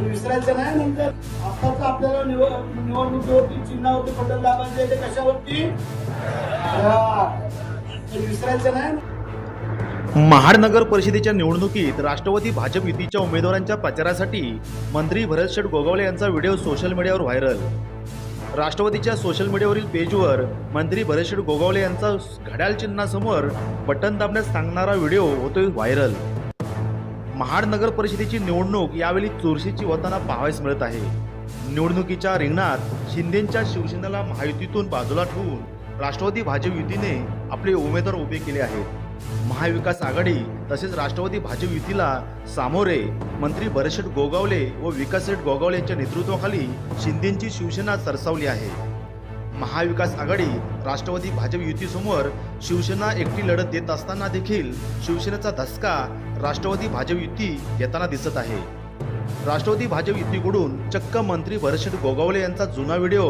विसरायचं नाही. नंतर आताच आपल्याला निवड निवडणुकीवरती चिन्हावरती बटन दाबायचं ते कशावरती? विसरायचं नाही. महाड नगर परिषदेच्या निवडणुकीत राष्ट्रवादी भाजप युतीच्या उमेदवारांच्या प्रचारासाठी मंत्री भरत शेठ गोगावले यांचा व्हिडिओ सोशल मीडियावर व्हायरल. राष्ट्रवादीच्या सोशल मीडियावरील पेजवर मंत्री भरत शेठ गोगावले यांचा घड्याळ चिन्हासमोर बटन दाबण्यास सांगणारा व्हिडिओ होतोय व्हायरल. महाड नगर परिषदेची निवडणूक यावेळी चोरशीची होताना पाहावयास मिळत आहे. निवडणुकीच्या रिंगणात शिंदेच्या शिवसेनेला महायुतीतून बाजूला ठेवून राष्ट्रवादी भाजप युतीने आपले उमेदवार उभे केले आहेत. महाविकास आघाडी तसेच राष्ट्रवादी भाजप युतीला सामोरे मंत्री भरतशेठ गोगावले व विकासशेठ गोगावले यांच्या नेतृत्वाखाली शिंदेची शिवसेना सरसावली आहे. महाविकास आघाडी राष्ट्रवादी भाजप युतीसमोर शिवसेना एकटी लढत देत असताना देखील शिवसेनेचा धसका राष्ट्रवादी भाजप युती घेताना दिसत आहे. राष्ट्रवादी भाजप युतीकडून चक्क मंत्री भरतशेठ गोगावले यांचा जुना व्हिडिओ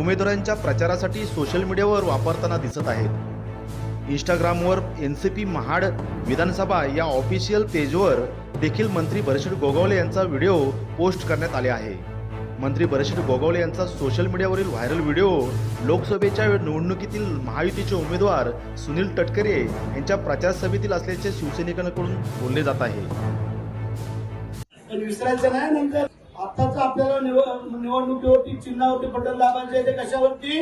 उमेदवारांच्या प्रचारासाठी सोशल मीडियावर वापरताना दिसत आहेत इंस्टाग्रामवर एन सी पी महाड विधानसभा या ऑफिशियल पेजवर देखील मंत्री भरतशेठ गोगावले यांचा व्हिडिओ पोस्ट करण्यात आले आहे. मंत्री भरतशेठ गोगावले यांचा सोशल मीडियावरील व्हायरल व्हिडिओ लोकसभेच्या निवडणुकीतील महायुतीचे उमेदवार सुनील तटकरे यांच्या प्रचार सभेतील असल्याचे शिवसैनिकांकडून बोलले जात आहे. पण विसरायचं नाही नंतर आताच आपल्याला निवडणुकीवरती चिन्हावरती बटन दाबायचं ते कशावरती?